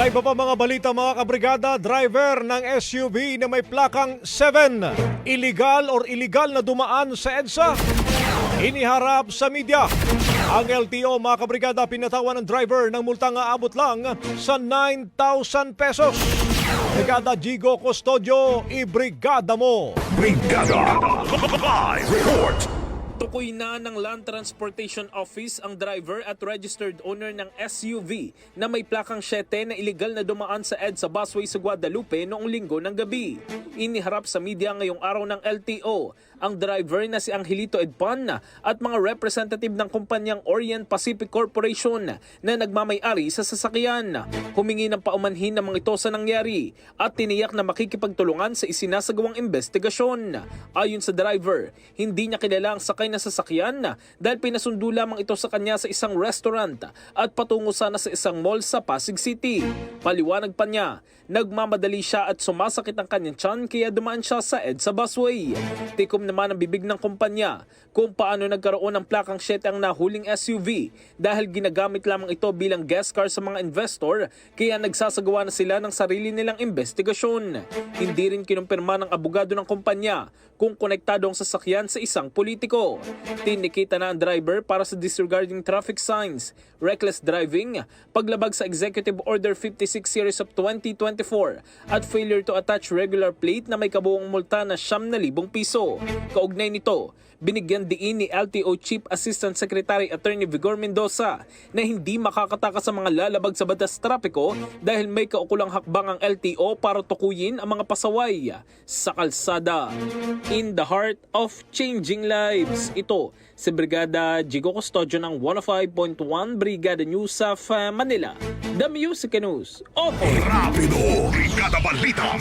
Sa iba pa mga balita mga kabrigada, driver ng SUV na may plakang 7, illegal or illegal na dumaan sa EDSA, iniharap sa media. Ang LTO mga kabrigada pinatawan ng driver ng multang aabot lang sa 9,000 pesos. Brigada Gigo Custodio, ibrigada mo! Brigada Live Report Tukoy na ng Land Transportation Office ang driver at registered owner ng SUV na may plakang 7 na illegal na dumaan sa EDSA busway sa Guadalupe noong linggo ng gabi. Iniharap sa media ngayong araw ng LTO ang driver na si Angelito Edpan at mga representative ng kumpanyang Orient Pacific Corporation na nagmamay-ari sa sasakyan. Humingi ng paumanhin ng mga ito sa nangyari at tiniyak na makikipagtulungan sa isinasagawang investigasyon. Ayon sa driver, hindi niya kilala ang sakay na sasakyan dahil pinasundo lamang ito sa kanya sa isang restaurant at patungo sana sa isang mall sa Pasig City. Paliwanag pa niya, nagmamadali siya at sumasakit ang kanyang tiyan kaya dumaan siya sa EDSA busway. Tikom naman ang bibig ng kumpanya kung paano nagkaroon ng plakang 7 ang nahuling SUV dahil ginagamit lamang ito bilang guest car sa mga investor kaya nagsasagawa na sila ng sarili nilang investigasyon. Hindi rin kinumpirma ng abogado ng kumpanya kung konektado ang sasakyan sa isang politiko. Tinikita na ang driver para sa disregarding traffic signs, reckless driving, paglabag sa Executive Order 56 Series of 2024 at failure to attach regular plate na may kabuong multa na 7,000 piso. Kaugnay nito, binigyan diin ni LTO Chief Assistant Secretary Attorney Vigor Mendoza na hindi makakatakas sa mga lalabag sa batas trapiko dahil may kaukulang hakbang ang LTO para tukuyin ang mga pasaway sa kalsada. In the heart of changing lives. Ito si Brigada Jigo Custodio ng 105.1 Brigada News uh, Manila. The Music News. Opo! Rapido Brigada Balita